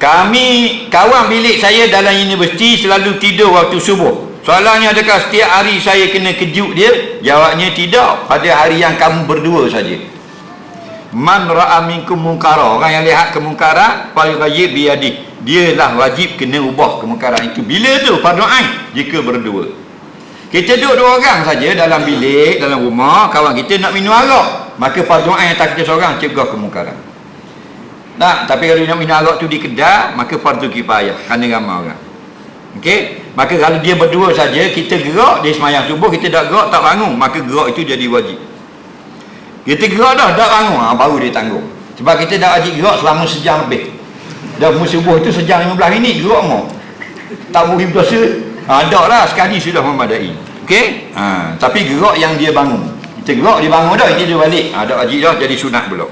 Kami kawan bilik saya dalam universiti selalu tidur waktu subuh. Soalannya adakah setiap hari saya kena kejut dia? Jawabnya tidak. Pada hari yang kamu berdua saja. Man ra'a minkum munkara. Orang yang lihat kemungkaran, fal ghayyib biyadi. Dialah wajib kena ubah kemungkaran itu. Bila tu? Ain jika berdua. Kita duduk dua orang saja dalam bilik, dalam rumah, kawan kita nak minum arak. Maka fardu ain atas kita seorang cegah kemungkaran. Tak, tapi kalau nak minum arak tu di kedai, maka fardu kifayah kerana ramai orang. Okey? Maka kalau dia berdua saja, kita gerak dia semayang subuh, kita tak gerak tak bangun, maka gerak itu jadi wajib. Kita gerak dah, tak bangun, ha, baru dia tanggung. Sebab kita dah wajib gerak selama sejam lebih. Dah subuh itu sejam 15 minit gerak mau. Tak boleh berdosa. Ha, tak lah, sekali sudah memadai. Okey? Ha, tapi gerak yang dia bangun. Kita gerak dia bangun dah, dia balik. Ha, dah wajib dah jadi sunat pula.